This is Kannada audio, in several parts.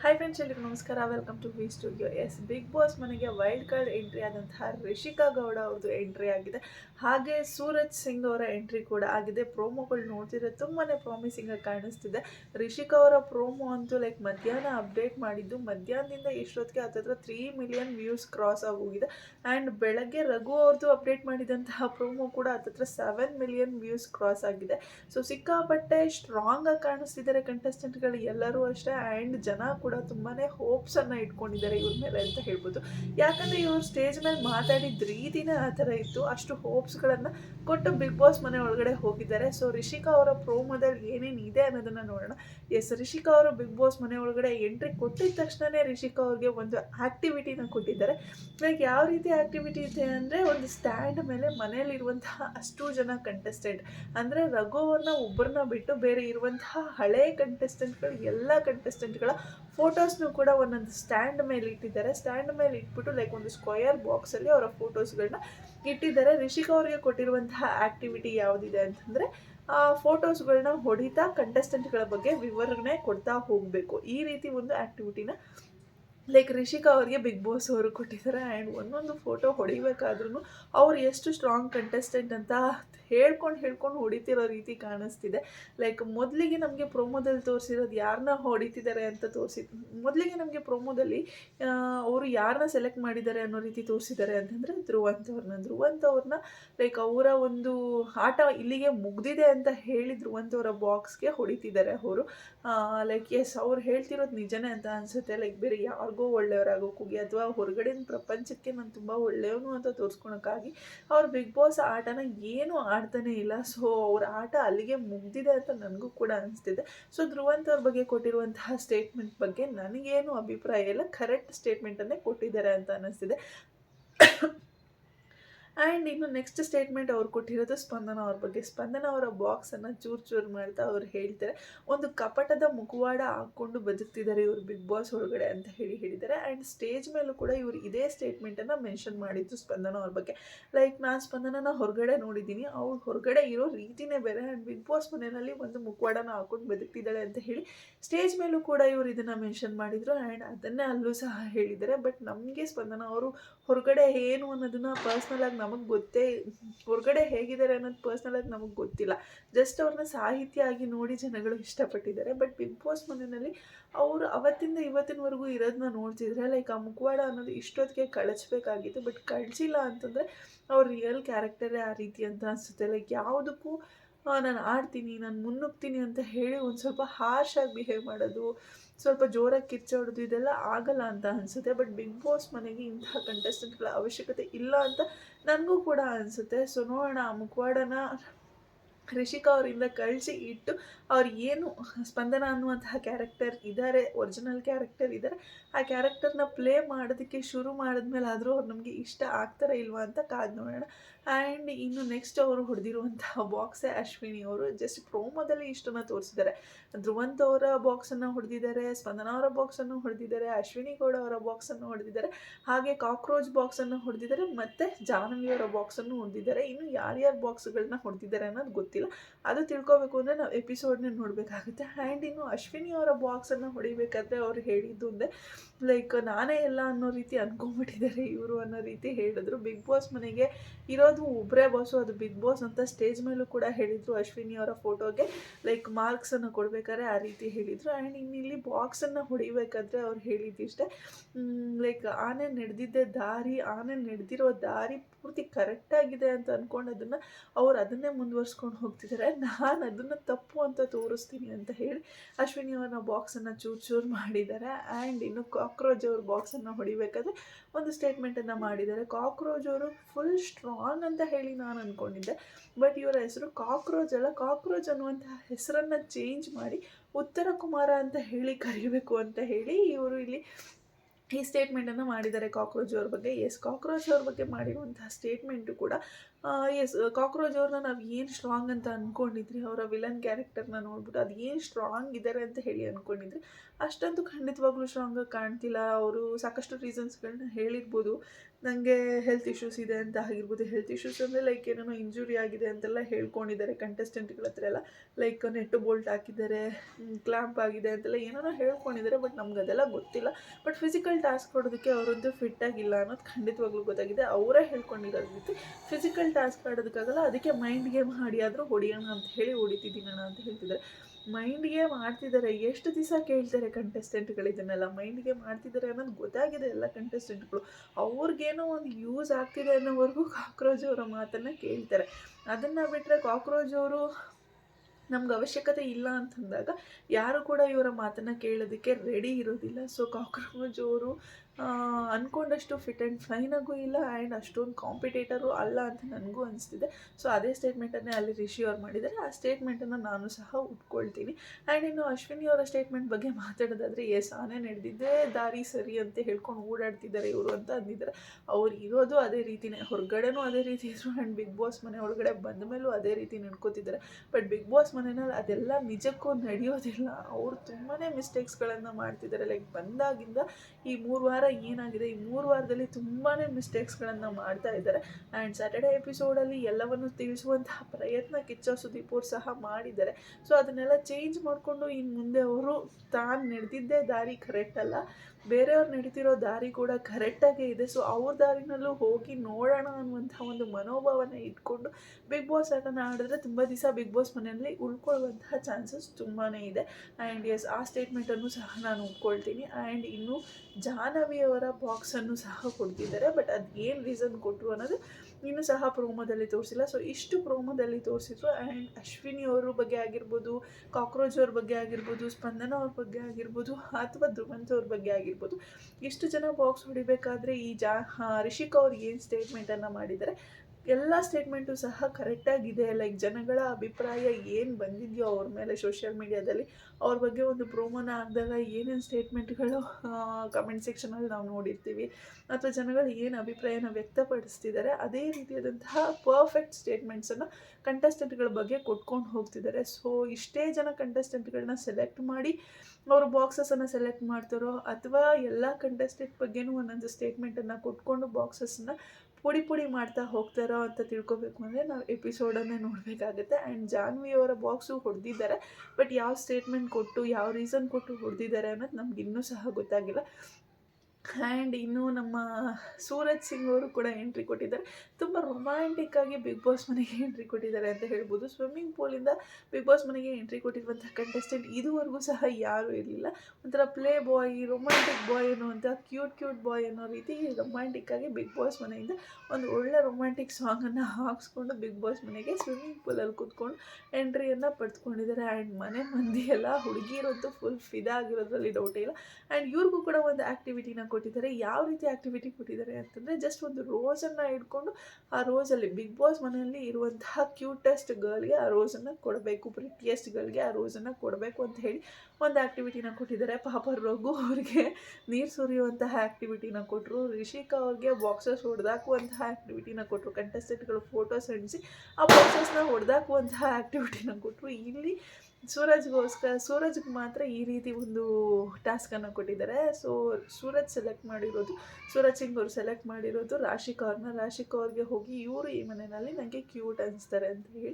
ಹಾಯ್ ಫ್ರೆಂಡ್ಸ್ ಎಲ್ಲರಿಗೂ ನಮಸ್ಕಾರ. Welcome to V studio S Bigg Boss ಮನೆಗೆ ವೈಲ್ಡ್ ಕಾರ್ಡ್ ಎಂಟ್ರಿ ಆದಂತಹ ರಿಷಿಕಾ ಗೌಡ ಅವ್ರದ್ದು ಎಂಟ್ರಿ ಆಗಿದೆ. ಹಾಗೆ ಸೂರಜ್ ಸಿಂಗ್ ಅವರ ಎಂಟ್ರಿ ಕೂಡ ಆಗಿದೆ. ಪ್ರೋಮೋಗಳು ನೋಡ್ತಿದ್ರೆ ತುಂಬಾ ಪ್ರಾಮಿಸಿಂಗ್ ಆಗಿ ಕಾಣಿಸ್ತಿದೆ. ರಿಷಿಕಾ ಅವರ ಪ್ರೋಮೋ ಅಂತೂ ಲೈಕ್ ಮಧ್ಯಾಹ್ನ ಅಪ್ಡೇಟ್ ಮಾಡಿದ್ದು. ಮಧ್ಯಾಹ್ನದಿಂದ ಇಷ್ಟೊತ್ತಿಗೆ ಹತ್ತತ್ರ ತ್ರೀ ಮಿಲಿಯನ್ ವ್ಯೂಸ್ ಕ್ರಾಸ್ ಆಗೋಗಿದೆ ಆ್ಯಂಡ್ ಬೆಳಗ್ಗೆ ರಘು ಅವ್ರದ್ದು ಅಪ್ಡೇಟ್ ಮಾಡಿದಂತಹ ಪ್ರೋಮೋ ಕೂಡ ಹತ್ತತ್ರ ಸೆವೆನ್ ಮಿಲಿಯನ್ ವ್ಯೂಸ್ ಕ್ರಾಸ್ ಆಗಿದೆ. ಸೊ ಸಿಕ್ಕಾಪಟ್ಟೆ ಸ್ಟ್ರಾಂಗ್ ಆಗಿ ಕಾಣಿಸ್ತಿದ್ದಾರೆ ಕಂಟೆಸ್ಟೆಂಟ್ಗಳು ಎಲ್ಲರೂ ಅಷ್ಟೇ. ಆ್ಯಂಡ್ ಜನ ಕೂಡ ತುಂಬಾ ಹೋಪ್ಸನ್ನು ಇಟ್ಕೊಂಡಿದ್ದಾರೆ ಇವ್ರ ಮೇಲೆ ಅಂತ ಹೇಳ್ಬೋದು. ಯಾಕಂದರೆ ಇವ್ರು ಸ್ಟೇಜ್ ಮೇಲೆ ಮಾತಾಡಿದ ರೀತಿನೇ ಆ ಥರ ಇತ್ತು. ಅಷ್ಟು ಹೋಪ್ಸ್ಗಳನ್ನು ಕೊಟ್ಟು ಬಿಗ್ ಬಾಸ್ ಮನೆ ಒಳಗಡೆ ಹೋಗಿದ್ದಾರೆ. ಸೊ ರಿಷಿಕಾ ಅವರ ಪ್ರೋಮೋದಲ್ಲಿ ಏನೇನು ಇದೆ ಅನ್ನೋದನ್ನು ನೋಡೋಣ. ಎಸ್ ರಿಷಿಕಾ ಅವರು ಬಿಗ್ ಬಾಸ್ ಮನೆ ಒಳಗಡೆ ಎಂಟ್ರಿ ಕೊಟ್ಟಿದ ತಕ್ಷಣವೇ ರಿಷಿಕಾ ಅವ್ರಿಗೆ ಒಂದು ಆ್ಯಕ್ಟಿವಿಟಿನ ಕೊಟ್ಟಿದ್ದಾರೆ. ಲೈಕ್ ಯಾವ ರೀತಿ ಆ್ಯಕ್ಟಿವಿಟಿ ಇದೆ ಅಂದರೆ ಒಂದು ಸ್ಟ್ಯಾಂಡ್ ಮೇಲೆ ಮನೆಯಲ್ಲಿರುವಂತಹ ಅಷ್ಟು ಜನ ಕಂಟೆಸ್ಟೆಂಟ್ ಅಂದರೆ ರಘು ಅವ್ರನ್ನ ಒಬ್ಬರನ್ನ ಬಿಟ್ಟು ಬೇರೆ ಇರುವಂತಹ ಹಳೆ ಕಂಟೆಸ್ಟೆಂಟ್ಗಳು ಎಲ್ಲ ಕಂಟೆಸ್ಟೆಂಟ್ಗಳ ಫೋಟೋಸ್ನು ಕೂಡ ಒಂದೊಂದು ಸ್ಟ್ಯಾಂಡ್ ಮೇಲೆ ಇಟ್ಟಿದ್ದಾರೆ. ಸ್ಟ್ಯಾಂಡ್ ಮೇಲೆ ಇಟ್ಬಿಟ್ಟು ಲೈಕ್ ಒಂದು ಸ್ಕ್ವಯರ್ ಬಾಕ್ಸಲ್ಲಿ ಅವರ ಫೋಟೋಸ್ಗಳನ್ನ ಇಟ್ಟಿದ್ದಾರೆ. ರಿಷಿಕಾ ಅವರಿಗೆ ಕೊಟ್ಟಿರುವಂತಹ ಆ್ಯಕ್ಟಿವಿಟಿ ಯಾವುದಿದೆ ಅಂತಂದರೆ, ಆ ಫೋಟೋಸ್ಗಳನ್ನ ಹೊಡಿತಾ ಕಂಟೆಸ್ಟೆಂಟ್ಗಳ ಬಗ್ಗೆ ವಿವರಣೆ ಕೊಡ್ತಾ ಹೋಗಬೇಕು. ಈ ರೀತಿ ಒಂದು ಆ್ಯಕ್ಟಿವಿಟಿನ ಲೈಕ್ ರಿಷಿಕಾ ಅವರಿಗೆ ಬಿಗ್ ಬಾಸ್ ಅವರು ಕೊಟ್ಟಿದ್ದಾರೆ ಆ್ಯಂಡ್ ಒಂದೊಂದು ಫೋಟೋ ಹೊಡಿಬೇಕಾದ್ರೂ ಅವ್ರು ಎಷ್ಟು ಸ್ಟ್ರಾಂಗ್ ಕಂಟೆಸ್ಟೆಂಟ್ ಅಂತ ಹೇಳ್ಕೊಂಡು ಹೇಳ್ಕೊಂಡು ಹೊಡಿತಿರೋ ರೀತಿ ಕಾಣಿಸ್ತಿದೆ. ಲೈಕ್ ಮೊದಲಿಗೆ ನಮಗೆ ಪ್ರೋಮೋದಲ್ಲಿ ತೋರಿಸಿರೋದು ಯಾರನ್ನ ಹೊಡಿತಿದ್ದಾರೆ ಅಂತ ತೋರಿಸಿ, ಮೊದಲಿಗೆ ನಮಗೆ ಪ್ರೋಮೋದಲ್ಲಿ ಅವರು ಯಾರನ್ನ ಸೆಲೆಕ್ಟ್ ಮಾಡಿದ್ದಾರೆ ಅನ್ನೋ ರೀತಿ ತೋರಿಸಿದ್ದಾರೆ ಅಂತಂದರೆ ಧ್ರುವಂತವ್ರನ್ನ ಅವ್ರನ್ನ ಧ್ರುವಂತ್ ಅವ್ರನ್ನ ಲೈಕ್ ಅವರ ಒಂದು ಆಟ ಇಲ್ಲಿಗೆ ಮುಗ್ದಿದೆ ಅಂತ ಹೇಳಿ ಧ್ರುವಂತವರ ಬಾಕ್ಸ್ಗೆ ಹೊಡಿತಿದ್ದಾರೆ ಅವರು. ಲೈಕ್ ಎಸ್ ಅವ್ರು ಹೇಳ್ತಿರೋದು ನಿಜನೇ ಅಂತ ಅನಿಸುತ್ತೆ. ಲೈಕ್ ಬೇರೆ ಯಾರಿಗೋ ಒಳ್ಳೆಯವರಾಗೋಕ್ಕೋಗಿ ಅಥವಾ ಹೊರಗಡೆನ ಪ್ರಪಂಚಕ್ಕೆ ನಾನು ತುಂಬ ಒಳ್ಳೆಯವನು ಅಂತ ತೋರಿಸ್ಕೊಳಕ್ಕಾಗಿ ಅವ್ರು ಬಿಗ್ ಬಾಸ್ ಆಟನ ಏನೂ ಆಡ್ತಾನೆ ಇಲ್ಲ. ಸೊ ಅವ್ರ ಆಟ ಅಲ್ಲಿಗೆ ಮುಗ್ದಿದೆ ಅಂತ ನನಗೂ ಕೂಡ ಅನಿಸ್ತಿದೆ. ಸೊ ಧ್ರುವಂತ ಅವ್ರ ಬಗ್ಗೆ ಕೊಟ್ಟಿರುವಂತಹ ಸ್ಟೇಟ್ಮೆಂಟ್ ಬಗ್ಗೆ ನನಗೇನು ಅಭಿಪ್ರಾಯ ಇಲ್ಲ. ಕರೆಕ್ಟ್ ಸ್ಟೇಟ್ಮೆಂಟನ್ನೇ ಕೊಟ್ಟಿದ್ದಾರೆ ಅಂತ ಅನ್ನಿಸ್ತಿದೆ ಆ್ಯಂಡ್ ಇನ್ನು ನೆಕ್ಸ್ಟ್ ಸ್ಟೇಟ್ಮೆಂಟ್ ಅವ್ರು ಕೊಟ್ಟಿರೋದು ಸ್ಪಂದನ ಅವ್ರ ಬಗ್ಗೆ. ಸ್ಪಂದನ ಅವರ ಬಾಕ್ಸನ್ನು ಚೂರು ಚೂರು ಮಾಡ್ತಾ ಅವ್ರು ಹೇಳ್ತಾರೆ, ಒಂದು ಕಪಟದ ಮುಖವಾಡ ಹಾಕ್ಕೊಂಡು ಬದುಕ್ತಿದ್ದಾರೆ ಇವರು ಬಿಗ್ ಬಾಸ್ ಒಳಗಡೆ ಅಂತ ಹೇಳಿ ಹೇಳಿದ್ದಾರೆ. ಆ್ಯಂಡ್ ಸ್ಟೇಜ್ ಮೇಲೂ ಕೂಡ ಇವರು ಇದೇ ಸ್ಟೇಟ್ಮೆಂಟನ್ನು ಮೆನ್ಷನ್ ಮಾಡಿದ್ದು ಸ್ಪಂದನ ಅವ್ರ ಬಗ್ಗೆ. ಲೈಕ್ ನಾನು ಸ್ಪಂದನನ ಹೊರಗಡೆ ನೋಡಿದ್ದೀನಿ ಅವ್ರು ಹೊರಗಡೆ ಇರೋ ರೀತಿನೇ ಬೇರೆ. ಆ್ಯಂಡ್ ಬಿಗ್ ಬಾಸ್ ಮನೆಯಲ್ಲಿ ಒಂದು ಮುಖವಾಡನ ಹಾಕ್ಕೊಂಡು ಬದುಕ್ತಿದ್ದಾಳೆ ಅಂತ ಹೇಳಿ ಸ್ಟೇಜ್ ಮೇಲೂ ಕೂಡ ಇವರು ಇದನ್ನು ಮೆನ್ಷನ್ ಮಾಡಿದರು. ಆ್ಯಂಡ್ ಅದನ್ನೇ ಅಲ್ಲೂ ಸಹ ಹೇಳಿದ್ದಾರೆ. ಬಟ್ ನಮಗೆ ಸ್ಪಂದನ ಅವರು ಹೊರಗಡೆ ಏನು ಅನ್ನೋದನ್ನು ಪರ್ಸ್ನಲಾಗಿ ನಮಗೆ ಗೊತ್ತೇ, ಹೊರಗಡೆ ಹೇಗಿದ್ದಾರೆ ಅನ್ನೋದು ಪರ್ಸ್ನಲಾಗಿ ನಮಗೆ ಗೊತ್ತಿಲ್ಲ. ಜಸ್ಟ್ ಅವ್ರನ್ನ ಸಾಹಿತ್ಯ ಆಗಿ ನೋಡಿ ಜನಗಳು ಇಷ್ಟಪಟ್ಟಿದ್ದಾರೆ. ಬಟ್ ಬಿಗ್ ಬಾಸ್ ಮನೆಯಲ್ಲಿ ಅವರು ಅವತ್ತಿಂದ ಇವತ್ತಿನವರೆಗೂ ಇರೋದನ್ನ ನೋಡ್ತಿದ್ರೆ ಲೈಕ್ ಆ ಮುಖವಾಡ ಅನ್ನೋದು ಇಷ್ಟೊತ್ತಿಗೆ ಕಳಿಸ್ಬೇಕಾಗಿತ್ತು ಬಟ್ ಕಳಿಸಿಲ್ಲ ಅಂತಂದರೆ ಅವ್ರ ರಿಯಲ್ ಕ್ಯಾರೆಕ್ಟರೇ ಆ ರೀತಿ ಅಂತ ಅನಿಸುತ್ತೆ. ಲೈಕ್ ಯಾವುದಕ್ಕೂ ನಾನು ಆಡ್ತೀನಿ, ನಾನು ಮುನ್ನುಗ್ತೀನಿ ಅಂತ ಹೇಳಿ ಒಂದು ಸ್ವಲ್ಪ ಹಾರ್ಶಾಗಿ ಬಿಹೇವ್ ಮಾಡೋದು ಸ್ವಲ್ಪ ಜೋರಾಗಿ ಕಿರ್ಚಾಡೋದು ಇದೆಲ್ಲ ಆಗಲ್ಲ ಅಂತ ಅನಿಸುತ್ತೆ ಬಟ್ ಬಿಗ್ ಬಾಸ್ ಮನೆಗೆ ಇಂತಹ ಕಂಟೆಸ್ಟೆಂಟ್ಗಳ ಅವಶ್ಯಕತೆ ಇಲ್ಲ ಅಂತ ನನಗೂ ಕೂಡ ಅನಿಸುತ್ತೆ. ಸೊ ನೋಡೋಣ ಆ ಮುಖವಾಡನ ರಿಷಿಕಾ ಅವರಿಂದ ಕಳಿಸಿ ಇಟ್ಟು ಅವ್ರು ಏನು ಸ್ಪಂದನ ಅನ್ನುವಂತಹ ಕ್ಯಾರೆಕ್ಟರ್ ಇದ್ದಾರೆ ಒರಿಜಿನಲ್ ಕ್ಯಾರೆಕ್ಟರ್ ಇದ್ದಾರೆ ಆ ಕ್ಯಾರೆಕ್ಟರ್ನ ಪ್ಲೇ ಮಾಡೋದಕ್ಕೆ ಶುರು ಮಾಡಿದ್ಮೇಲೆ ಆದರೂ ಅವ್ರು ನಮಗೆ ಇಷ್ಟ ಆಗ್ತಾರೆ ಇಲ್ವಾ ಅಂತ ಕಾದು ನೋಡೋಣ. ಆ್ಯಂಡ್ ಇನ್ನು ನೆಕ್ಸ್ಟ್ ಅವರು ಹೊಡೆದಿರುವಂತಹ ಬಾಕ್ಸೇ ಅಶ್ವಿನಿ ಅವರು ಜಸ್ಟ್ ಪ್ರೋಮೋದಲ್ಲಿ ಇಷ್ಟನ್ನು ತೋರಿಸಿದ್ದಾರೆ. ಧ್ರುವಂತ್ ಅವರ ಬಾಕ್ಸನ್ನು ಹೊಡೆದಿದ್ದಾರೆ, ಸ್ಪಂದನ ಅವರ ಬಾಕ್ಸನ್ನು ಹೊಡೆದಿದ್ದಾರೆ, ಅಶ್ವಿನಿ ಗೌಡ ಅವರ ಬಾಕ್ಸನ್ನು ಹೊಡೆದಿದ್ದಾರೆ, ಹಾಗೆ ಕಾಕ್ರೋಚ್ ಬಾಕ್ಸನ್ನು ಹೊಡೆದಿದ್ದಾರೆ, ಮತ್ತು ಜಾನವಿ ಅವರ ಬಾಕ್ಸನ್ನು ಹೊಡೆದಿದ್ದಾರೆ. ಇನ್ನು ಯಾರ್ಯಾರು ಬಾಕ್ಸ್ಗಳನ್ನ ಹೊಡೆದಿದ್ದಾರೆ ಅನ್ನೋದು ಗೊತ್ತಿಲ್ಲ. ಅದು ತಿಳ್ಕೊಬೇಕು ಅಂದರೆ ನಾವು ಎಪಿಸೋಡ್ನ ನೋಡಬೇಕಾಗುತ್ತೆ. ಆ್ಯಂಡ್ ಇನ್ನು ಅಶ್ವಿನಿ ಅವರ ಬಾಕ್ಸನ್ನು ಹೊಡಿಬೇಕಾದ್ರೆ ಅವ್ರು ಹೇಳಿದ್ದು ಅಂದರೆ ಲೈಕ್ ನಾನೇ ಎಲ್ಲ ಅನ್ನೋ ರೀತಿ ಅಂದ್ಕೊಂಬಿಟ್ಟಿದ್ದಾರೆ ಇವರು ಅನ್ನೋ ರೀತಿ ಹೇಳಿದ್ರು. ಬಿಗ್ ಬಾಸ್ ಮನೆಗೆ ಇರೋದು ಒಬ್ಬರೇ ಬಾಸು ಅದು ಬಿಗ್ ಬಾಸ್ ಅಂತ ಸ್ಟೇಜ್ ಮೇಲೂ ಕೂಡ ಹೇಳಿದರು ಅಶ್ವಿನಿ ಅವರ ಫೋಟೋಗೆ ಲೈಕ್ ಮಾರ್ಕ್ಸನ್ನು ಕೊಡಬೇಕಾದ್ರೆ ಆ ರೀತಿ ಹೇಳಿದರು. ಆ್ಯಂಡ್ ಇನ್ನಿಲ್ಲಿ ಬಾಕ್ಸನ್ನು ಹೊಡಿಬೇಕಾದ್ರೆ ಅವ್ರು ಹೇಳಿದ್ದಿಷ್ಟೇ ಲೈಕ್ ಆನೆ ನಡೆದಿದ್ದೆ ದಾರಿ, ಆನೆ ನಡೆದಿರೋ ದಾರಿ ಪೂರ್ತಿ ಕರೆಕ್ಟಾಗಿದೆ ಅಂತ ಅಂದ್ಕೊಂಡು ಅದನ್ನು ಅವ್ರು ಅದನ್ನೇ ಮುಂದುವರ್ಸ್ಕೊಂಡು ಹೋಗ್ತಿದ್ದಾರೆ. ನಾನು ಅದನ್ನು ತಪ್ಪು ಅಂತ ತೋರಿಸ್ತೀನಿ ಅಂತ ಹೇಳಿ ಅಶ್ವಿನಿ ಅವರ ಬಾಕ್ಸನ್ನು ಚೂರು ಚೂರು ಮಾಡಿದ್ದಾರೆ. ಆ್ಯಂಡ್ ಇನ್ನು ಕಾಕ್ರೋಚ್ ಅವ್ರ ಬಾಕ್ಸನ್ನು ಹೊಡಿಬೇಕಾದ್ರೆ ಒಂದು ಸ್ಟೇಟ್ಮೆಂಟನ್ನು ಮಾಡಿದ್ದಾರೆ. ಕಾಕ್ರೋಚ್ ಅವರು ಫುಲ್ ಸ್ಟ್ರಾಂಗ್ ಅಂತ ಹೇಳಿ ನಾನು ಅಂದ್ಕೊಂಡಿದ್ದೆ ಬಟ್ ಇವರ ಹೆಸರು ಕಾಕ್ರೋಚ್ ಅಲ್ಲ. ಕಾಕ್ರೋಚ್ ಅನ್ನುವಂತಹ ಹೆಸರನ್ನು ಚೇಂಜ್ ಮಾಡಿ ಉತ್ತರ ಕುಮಾರ ಅಂತ ಹೇಳಿ ಕರಿಬೇಕು ಅಂತ ಹೇಳಿ ಇವರು ಇಲ್ಲಿ ಈ ಸ್ಟೇಟ್ಮೆಂಟನ್ನು ಮಾಡಿದ್ದಾರೆ ಕಾಕ್ರೋಚ್ ಅವ್ರ ಬಗ್ಗೆ. ಎಸ್ ಕಾಕ್ರೋಚ್ ಅವ್ರ ಬಗ್ಗೆ ಮಾಡಿರುವಂತಹ ಸ್ಟೇಟ್ಮೆಂಟು ಕೂಡ ಎಸ್ ಕಾಕ್ರೋಚ್ ಅವ್ರನ್ನ ನಾವು ಏನು ಸ್ಟ್ರಾಂಗ್ ಅಂತ ಅಂದ್ಕೊಂಡಿದ್ರಿ ಅವರ ವಿಲನ್ ಕ್ಯಾರೆಕ್ಟರ್ನ ನೋಡ್ಬಿಟ್ಟು ಅದು ಏನು ಸ್ಟ್ರಾಂಗ್ ಇದ್ದಾರೆ ಅಂತ ಹೇಳಿ ಅಂದ್ಕೊಂಡಿದ್ರಿ ಅಷ್ಟಂತೂ ಖಂಡಿತವಾಗ್ಲೂ ಸ್ಟ್ರಾಂಗಾಗಿ ಕಾಣ್ತಿಲ್ಲ. ಅವರು ಸಾಕಷ್ಟು ರೀಸನ್ಸ್ಗಳನ್ನ ಹೇಳಿರ್ಬೋದು. ನನಗೆ ಹೆಲ್ತ್ ಇಶ್ಯೂಸ್ ಇದೆ ಅಂತ ಆಗಿರ್ಬೋದು. ಹೆಲ್ತ್ ಇಶ್ಯೂಸ್ ಅಂದರೆ ಲೈಕ್ ಏನೇನೋ ಇಂಜುರಿ ಆಗಿದೆ ಅಂತೆಲ್ಲ ಹೇಳ್ಕೊಂಡಿದ್ದಾರೆ ಕಂಟೆಸ್ಟೆಂಟ್ಗಳ ಹತ್ರ ಎಲ್ಲ. ಲೈಕ್ ನೆಟ್ಟು ಬೋಲ್ಟ್ ಹಾಕಿದ್ದಾರೆ ಕ್ಲಾಂಪ್ ಆಗಿದೆ ಅಂತೆಲ್ಲ ಏನೇನೋ ಹೇಳ್ಕೊಂಡಿದ್ದಾರೆ ಬಟ್ ನಮ್ಗೆ ಅದೆಲ್ಲ ಗೊತ್ತಿಲ್ಲ. ಬಟ್ ಫಿಸಿಕಲ್ ಟಾಸ್ಕ್ ಕೊಡೋದಕ್ಕೆ ಅವರಂತೂ ಫಿಟ್ ಆಗಿಲ್ಲ ಅನ್ನೋದು ಖಂಡಿತವಾಗ್ಲೂ ಗೊತ್ತಾಗಿದೆ. ಅವರೇ ಹೇಳ್ಕೊಂಡಿರೋದು ರೀತಿ ಫಿಸಿಕಲ್ ಟಾಸ್ಕ್ ಆಡೋದಕ್ಕಾಗಲ್ಲ, ಅದಕ್ಕೆ ಮೈಂಡ್ ಗೇಮ್ ಆಡಿ ಆದರೂ ಹೊಡಿಯೋಣ ಅಂತ ಹೇಳಿ ಹೊಡಿತಿದ್ದೀನಣ್ಣ ಅಂತ ಹೇಳ್ತಿದ್ದಾರೆ. ಮೈಂಡ್ ಮಾಡ್ತಿದ್ದಾರೆ ಎಷ್ಟು ದಿವಸ ಕೇಳ್ತಾರೆ ಕಂಟೆಸ್ಟೆಂಟ್ಗಳು ಇದನ್ನೆಲ್ಲ? ಮೈಂಡ್ಗೆ ಮಾಡ್ತಿದ್ದಾರೆ ಅನ್ನೋದು ಗೊತ್ತಾಗಿದೆ ಎಲ್ಲ ಕಂಟೆಸ್ಟೆಂಟ್ಗಳು ಅವ್ರಿಗೇನೋ ಒಂದು ಯೂಸ್ ಆಗ್ತಿದೆ ಅನ್ನೋವರೆಗೂ ಕಾಕ್ರೋಚ್ ಅವರ ಮಾತನ್ನು ಕೇಳ್ತಾರೆ. ಅದನ್ನು ಬಿಟ್ಟರೆ ಕಾಕ್ರೋಜ್ ಅವರು ನಮ್ಗೆ ಅವಶ್ಯಕತೆ ಇಲ್ಲ ಅಂತಂದಾಗ ಯಾರು ಕೂಡ ಇವರ ಮಾತನ್ನು ಕೇಳೋದಕ್ಕೆ ರೆಡಿ ಇರೋದಿಲ್ಲ. ಸೊ ಕಾಕ್ರೋಜ್ ಅವರು ಅಂದ್ಕೊಂಡಷ್ಟು ಫಿಟ್ ಆ್ಯಂಡ್ ಫೈನಾಗೂ ಇಲ್ಲ ಆ್ಯಂಡ್ ಅಷ್ಟೊಂದು ಕಾಂಪಿಟೇಟರು ಅಲ್ಲ ಅಂತ ನನಗೂ ಅನಿಸ್ತಿದೆ. ಸೊ ಅದೇ ಸ್ಟೇಟ್ಮೆಂಟನ್ನೇ ಅಲ್ಲಿ ರಿಷಿ ಅವ್ರು ಮಾಡಿದ್ದಾರೆ ಆ ಸ್ಟೇಟ್ಮೆಂಟನ್ನು ನಾನು ಸಹ ಉಟ್ಕೊಳ್ತೀನಿ. ಆ್ಯಂಡ್ ಇನ್ನು ಅಶ್ವಿನಿ ಅವರ ಸ್ಟೇಟ್ಮೆಂಟ್ ಬಗ್ಗೆ ಮಾತಾಡೋದಾದರೆ ಎಸ್ ಆನೆ ನಡೆದಿದ್ದೇ ದಾರಿ ಸರಿ ಅಂತ ಹೇಳ್ಕೊಂಡು ಓಡಾಡ್ತಿದ್ದಾರೆ ಇವರು ಅಂತ ಅಂದಿದ್ದಾರೆ. ಅವ್ರು ಇರೋದು ಅದೇ ರೀತಿನೇ. ಹೊರಗಡೆನೂ ಅದೇ ರೀತಿ ಇದ್ರು. ಆ್ಯಂಡ್ ಬಿಗ್ ಬಾಸ್ ಮನೆ ಒಳಗಡೆ ಬಂದ ಮೇಲೂ ಅದೇ ರೀತಿ ನಡ್ಕೋತಿದ್ದಾರೆ. ಬಟ್ ಬಿಗ್ ಬಾಸ್ ಮನೇನಲ್ಲಿ ಅದೆಲ್ಲ ನಿಜಕ್ಕೂ ನಡೆಯೋದಿಲ್ಲ. ಅವರು ತುಂಬಾ ಮಿಸ್ಟೇಕ್ಸ್ಗಳನ್ನು ಮಾಡ್ತಿದ್ದಾರೆ. ಲೈಕ್ ಬಂದಾಗಿಂದ ಈ ಮೂರು ವಾರ ಏನಾಗಿದೆ? ಈ ಮೂರು ವಾರದಲ್ಲಿ ತುಂಬಾ ಮಿಸ್ಟೇಕ್ಸ್ಗಳನ್ನು ಮಾಡ್ತಾ ಇದ್ದಾರೆ. ಆ್ಯಂಡ್ ಸ್ಯಾಟರ್ಡೆ ಎಪಿಸೋಡಲ್ಲಿ ಎಲ್ಲವನ್ನು ತಿಳಿಸುವಂತಹ ಪ್ರಯತ್ನ ಕಿಚ್ಚ ಸುದೀಪ್ ಅವರು ಸಹ ಮಾಡಿದ್ದಾರೆ. ಸೊ ಅದನ್ನೆಲ್ಲ ಚೇಂಜ್ ಮಾಡಿಕೊಂಡು ಇನ್ನು ಮುಂದೆ ಅವರು ತಾನು ನಡೆದಿದ್ದೇ ದಾರಿ ಕರೆಕ್ಟ್ ಅಲ್ಲ. ಬೇರೆಯವ್ರು ನಡೀತಿರೋ ದಾರಿ ಕೂಡ ಕರೆಕ್ಟಾಗೇ ಇದೆ. ಸೊ ಅವ್ರ ದಾರಿನಲ್ಲೂ ಹೋಗಿ ನೋಡೋಣ ಅನ್ನುವಂಥ ಒಂದು ಮನೋಭಾವನ ಇಟ್ಕೊಂಡು ಬಿಗ್ ಬಾಸ್ ಆಟನ ಆಡಿದ್ರೆ ತುಂಬ ದಿವಸ ಬಿಗ್ ಬಾಸ್ ಮನೆಯಲ್ಲಿ ಉಳ್ಕೊಳ್ಳುವಂತಹ ಚಾನ್ಸಸ್ ತುಂಬಾ ಇದೆ. ಆ್ಯಂಡ್ ಎಸ್ ಆ ಸ್ಟೇಟ್ಮೆಂಟನ್ನು ಸಹ ನಾನು ಒಪ್ಕೊಳ್ತೀನಿ. ಆ್ಯಂಡ್ ಇನ್ನು ಜಾಹ್ನವಿಯವರ ಬಾಕ್ಸನ್ನು ಸಹ ಕೊಡ್ತಿದ್ದಾರೆ. ಬಟ್ ಅದು ಏನು ರೀಸನ್ ಕೊಟ್ಟರು ಅನ್ನೋದು ಇನ್ನೂ ಸಹ ಪ್ರೋಮೋದಲ್ಲಿ ತೋರಿಸಿಲ್ಲ. ಸೊ ಇಷ್ಟು ಪ್ರೋಮೋದಲ್ಲಿ ತೋರಿಸಿದ್ರು. ಆ್ಯಂಡ್ ಅಶ್ವಿನಿ ಅವ್ರ ಬಗ್ಗೆ ಆಗಿರ್ಬೋದು, ಕಾಕ್ರೋಚ್ ಅವ್ರ ಬಗ್ಗೆ ಆಗಿರ್ಬೋದು, ಸ್ಪಂದನ ಅವ್ರ ಬಗ್ಗೆ ಆಗಿರ್ಬೋದು, ಅಥವಾ ಧ್ರುವಂತ್ ಅವ್ರ ಬಗ್ಗೆ ಆಗಿರ್ಬೋದು ಇಷ್ಟು ಜನ ಬಾಕ್ಸ್ ಹೊಡಿಬೇಕಾದ್ರೆ ಈ ಜಾ ರಿಷಿಕಾ ಅವ್ರಿಗೆ ಏನು ಸ್ಟೇಟ್ಮೆಂಟನ್ನು ಮಾಡಿದ್ದಾರೆ? ಎಲ್ಲ ಸ್ಟೇಟ್ಮೆಂಟು ಸಹ ಕರೆಕ್ಟಾಗಿದೆ ಲೈಕ್ ಜನಗಳ ಅಭಿಪ್ರಾಯ ಏನು ಬಂದಿದೆಯೋ ಅವ್ರ ಮೇಲೆ ಸೋಷಿಯಲ್ ಮೀಡ್ಯಾದಲ್ಲಿ ಅವ್ರ ಬಗ್ಗೆ ಒಂದು ಪ್ರೋಮೋನ ಆಗಿದಾಗ ಏನೇನು ಸ್ಟೇಟ್ಮೆಂಟ್ಗಳು ಕಮೆಂಟ್ ಸೆಕ್ಷನಲ್ಲಿ ನಾವು ನೋಡಿರ್ತೀವಿ. ಅಥವಾ ಜನಗಳು ಏನು ಅಭಿಪ್ರಾಯನ ವ್ಯಕ್ತಪಡಿಸ್ತಿದ್ದಾರೆ ಅದೇ ರೀತಿಯಾದಂತಹ ಪರ್ಫೆಕ್ಟ್ ಸ್ಟೇಟ್ಮೆಂಟ್ಸನ್ನು ಕಂಟೆಸ್ಟೆಂಟ್ಗಳ ಬಗ್ಗೆ ಕೊಟ್ಕೊಂಡು ಹೋಗ್ತಿದ್ದಾರೆ ಸೊ ಇಷ್ಟೇ ಜನ ಕಂಟೆಸ್ಟೆಂಟ್ಗಳನ್ನ ಸೆಲೆಕ್ಟ್ ಮಾಡಿ ಅವರು ಬಾಕ್ಸಸನ್ನು ಸೆಲೆಕ್ಟ್ ಮಾಡ್ತಾರೋ ಅಥವಾ ಎಲ್ಲ ಕಂಟೆಸ್ಟೆಂಟ್ ಬಗ್ಗೆನೂ ಒಂದೊಂದು ಸ್ಟೇಟ್ಮೆಂಟನ್ನು ಕೊಟ್ಕೊಂಡು ಬಾಕ್ಸಸ್ನ ಪುಡಿ ಪುಡಿ ಮಾಡ್ತಾ ಹೋಗ್ತಾರೋ ಅಂತ ತಿಳ್ಕೊಬೇಕು ಅಂದರೆ ನಾವು ಎಪಿಸೋಡನ್ನೇ ನೋಡಬೇಕಾಗುತ್ತೆ. ಆ್ಯಂಡ್ ಜಾನ್ವಿ ಅವರ ಬಾಕ್ಸು ಹೊಡೆದಿದ್ದಾರೆ. ಬಟ್ ಯಾವ ಸ್ಟೇಟ್ಮೆಂಟ್ ಕೊಟ್ಟು, ಯಾವ ರೀಸನ್ ಕೊಟ್ಟು ಹೊಡೆದಿದ್ದಾರೆ ಅನ್ನೋದು ನಮ್ಗೆ ಇನ್ನೂ ಸಹ ಗೊತ್ತಾಗಿಲ್ಲ. ಆ್ಯಂಡ್ ಇನ್ನು ನಮ್ಮ ಸೂರಜ್ ಸಿಂಗ್ ಅವರು ಕೂಡ ಎಂಟ್ರಿ ಕೊಟ್ಟಿದ್ದಾರೆ. ತುಂಬ ರೊಮ್ಯಾಂಟಿಕ್ಕಾಗಿ ಬಿಗ್ ಬಾಸ್ ಮನೆಗೆ ಎಂಟ್ರಿ ಕೊಟ್ಟಿದ್ದಾರೆ ಅಂತ ಹೇಳ್ಬೋದು. ಸ್ವಿಮ್ಮಿಂಗ್ ಪೂಲಿಂದ ಬಿಗ್ ಬಾಸ್ ಮನೆಗೆ ಎಂಟ್ರಿ ಕೊಟ್ಟಿರುವಂಥ ಕಂಟೆಸ್ಟೆಂಟ್ ಇದುವರೆಗೂ ಸಹ ಯಾರೂ ಇರಲಿಲ್ಲ. ಒಂಥರ ಪ್ಲೇ ಬಾಯ್ ರೊಮ್ಯಾಂಟಿಕ್ ಬಾಯ್ ಅನ್ನುವಂಥ ಕ್ಯೂಟ್ ಕ್ಯೂಟ್ ಬಾಯ್ ಅನ್ನೋ ರೀತಿ ರೊಮ್ಯಾಂಟಿಕ್ ಆಗಿ ಬಿಗ್ ಬಾಸ್ ಮನೆಯಿಂದ ಒಂದು ಒಳ್ಳೆ ರೊಮ್ಯಾಂಟಿಕ್ ಸಾಂಗನ್ನು ಹಾಕ್ಸ್ಕೊಂಡು ಬಿಗ್ ಬಾಸ್ ಮನೆಗೆ ಸ್ವಿಮ್ಮಿಂಗ್ ಪೂಲಲ್ಲಿ ಕೂತ್ಕೊಂಡು ಎಂಟ್ರಿಯನ್ನು ಪಡೆದುಕೊಂಡಿದ್ದಾರೆ ಆ್ಯಂಡ್ ಮನೆ ಮಂದಿ ಎಲ್ಲ ಹುಡುಗಿರಂತೂ ಫುಲ್ ಫಿದಾ ಆಗಿರೋದ್ರಲ್ಲಿ ಡೌಟೇ ಇಲ್ಲ. ಆ್ಯಂಡ್ ಇವ್ರಿಗೂ ಕೂಡ ಒಂದು ಆ್ಯಕ್ಟಿವಿಟಿನ ಕೊಟ್ಟಿದ್ದಾರೆ, ಯಾವ ರೀತಿ ಆ್ಯಕ್ಟಿವಿಟಿ ಕೊಟ್ಟಿದ್ದಾರೆ ಅಂತಂದರೆ ಜಸ್ಟ್ ಒಂದು ರೋಸನ್ನು ಇಟ್ಕೊಂಡು ಆ ರೋಸಲ್ಲಿ ಬಿಗ್ ಬಾಸ್ ಮನೆಯಲ್ಲಿ ಇರುವಂತಹ ಕ್ಯೂಟೆಸ್ಟ್ ಗರ್ಲ್ಗೆ ಆ ರೋಸನ್ನು ಕೊಡಬೇಕು ಪ್ರಿಟಿಯೆಸ್ಟ್ ಗರ್ಲ್ಗೆ ಆ ರೋಸನ್ನು ಕೊಡಬೇಕು ಅಂತ ಹೇಳಿ ಒಂದು ಆ್ಯಕ್ಟಿವಿಟಿನ ಕೊಟ್ಟಿದ್ದಾರೆ. ಪಾಪ ರಘು ಅವ್ರಿಗೆ ನೀರು ಸುರಿಯುವಂತಹ ಆ್ಯಕ್ಟಿವಿಟಿನ ಕೊಟ್ಟರು ರಿಷಿಕಾ ಅವ್ರಿಗೆ ಬಾಕ್ಸಸ್ ಹೊಡೆದಾಕುವಂತಹ ಆ್ಯಕ್ಟಿವಿಟಿನ ಕೊಟ್ಟರು ಕಂಟೆಸ್ಟೆಂಟ್ಗಳು ಫೋಟೋಸ್ ಅಂಟಿಸಿ ಆ ಬಾಕ್ಸಸ್ನ ಹೊಡೆದಾಕುವಂತಹ ಆ್ಯಕ್ಟಿವಿಟಿನ ಕೊಟ್ಟರು ಇಲ್ಲಿ ಸೂರಜ್ಗೋಸ್ಕರ ಸೂರಜ್ಗೆ ಮಾತ್ರ ಈ ರೀತಿ ಒಂದು ಟಾಸ್ಕನ್ನು ಕೊಟ್ಟಿದ್ದಾರೆ. ಸೊ ಸೂರಜ್ ಸೆಲೆಕ್ಟ್ ಮಾಡಿರೋದು, ಸೂರಜ್ ಸಿಂಗ್ ಅವರು ಸೆಲೆಕ್ಟ್ ಮಾಡಿರೋದು ರಾಶಿಕಾ ಅವ್ರನ್ನ ರಾಶಿಕಾ ಅವ್ರಿಗೆ ಹೋಗಿ ಇವರು ಈ ಮನೆಯಲ್ಲಿ ನನಗೆ ಕ್ಯೂಟ್ ಅನಿಸ್ತಾರೆ ಅಂತ ಹೇಳಿ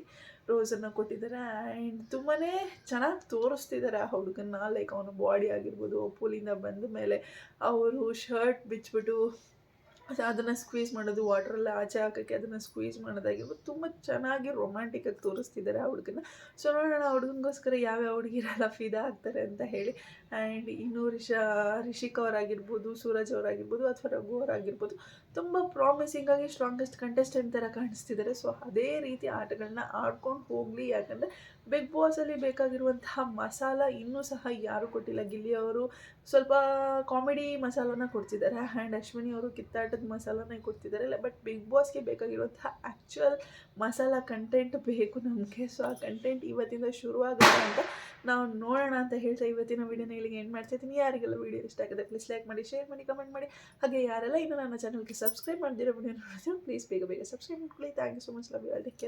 ರೋಸನ್ನು ಕೊಟ್ಟಿದ್ದಾರೆ. ಆ್ಯಂಡ್ ತುಂಬಾ ಚೆನ್ನಾಗಿ ತೋರಿಸ್ತಿದ್ದಾರೆ ಆ ಹುಡುಗನ್ನ. ಲೈಕ್ ಅವನ ಬಾಡಿ ಆಗಿರ್ಬೋದು ಪೂಲಿಂದ ಬಂದ ಮೇಲೆ ಅವರು ಶರ್ಟ್ ಬಿಚ್ಬಿಟ್ಟು ಅದನ್ನು ಸ್ಕ್ವೀಸ್ ಮಾಡೋದು ವಾಟ್ರೆಲ್ಲ ಆಚೆ ಹಾಕೋಕ್ಕೆ ಅದನ್ನು ಸ್ಕ್ವೀಸ್ ಮಾಡೋದಾಗಿರ್ಬೋದು ತುಂಬ ಚೆನ್ನಾಗಿ ರೊಮ್ಯಾಂಟಿಕ್ಕಾಗಿ ತೋರಿಸ್ತಿದ್ದಾರೆ ಆ ಹುಡುಗನ ಸೊ ನೋಡೋಣ ಆ ಹುಡುಗನಿಗೋಸ್ಕರ ಯಾವ್ಯಾವ ಹುಡುಗಿರೆಲ್ಲ ಫಿದಾ ಆಗ್ತಾರೆ ಅಂತ ಹೇಳಿ. ಆ್ಯಂಡ್ ಇನ್ನೂ ರಿಷಾ, ರಿಷಿಕ್ ಅವರಾಗಿರ್ಬೋದು, ಸೂರಜ್ ಅವರಾಗಿರ್ಬೋದು ಅಥವಾ ರಘು ಅವರಾಗಿರ್ಬೋದು, ತುಂಬ ಪ್ರಾಮಿಸಿಂಗಾಗಿ ಸ್ಟ್ರಾಂಗೆಸ್ಟ್ ಕಂಟೆಸ್ಟೆಂಟ್ ಥರ ಕಾಣಿಸ್ತಿದ್ದಾರೆ. ಸೊ ಅದೇ ರೀತಿ ಆಟಗಳನ್ನ ಆಡ್ಕೊಂಡು ಹೋಗಲಿ. ಯಾಕಂದರೆ ಬಿಗ್ ಬಾಸಲ್ಲಿ ಬೇಕಾಗಿರುವಂತಹ ಮಸಾಲ ಇನ್ನೂ ಸಹ ಯಾರೂ ಕೊಟ್ಟಿಲ್ಲ. ಗಿಲ್ಲಿ ಅವರು ಸ್ವಲ್ಪ ಕಾಮಿಡಿ ಮಸಾಲನ ಕೊಡ್ತಿದ್ದಾರೆ. ಆ್ಯಂಡ್ ಅಶ್ವಿನಿ ಅವರು ಕಿತ್ತಾಟದ ಮಸಾಲನೇ ಕೊಡ್ತಿದ್ದಾರೆ. ಬಟ್ ಬಿಗ್ ಬಾಸ್ಗೆ ಬೇಕಾಗಿರುವಂತಹ ಆ್ಯಕ್ಚುಯಲ್ ಮಸಾಲ ಕಂಟೆಂಟ್ ಬೇಕು ನಮಗೆ. ಸೊ ಆ ಕಂಟೆಂಟ್ ಇವತ್ತಿಂದ ಶುರುವಾಗುತ್ತೆ ಅಂತ ನಾವು ನೋಡೋಣ ಅಂತ ಹೇಳ್ತಾ ಇವತ್ತಿನ ವಿಡಿಯೋನ ಇಲ್ಲಿಗೆ ಏನು ಮಾಡ್ತಾ ಇದ್ದೀನಿ ಯಾರಿಗೆಲ್ಲ ವೀಡಿಯೋ ಇಷ್ಟ ಆಗಿದೆ ಪ್ಲೀಸ್ ಲೈಕ್ ಮಾಡಿ ಶೇರ್ ಮಾಡಿ ಕಮೆಂಟ್ ಮಾಡಿ. ಹಾಗೆ ಯಾರೆಲ್ಲ ಇನ್ನೂ ನನ್ನ ಚಾನಲ್ಗೆ ಸಬ್ಸ್ಕ್ರೈಬ್ ಮಾಡಿದಿರೋ ವಿಡಿಯೋ ನೋಡಿದ್ರು ಪ್ಲೀಸ್ ಬೇಗ ಬೇಗ ಸಬ್ಸ್ಕ್ರೈಬ್ ಮಾಡ್ಕೊಳ್ಳಿ. Thank you so much love you all take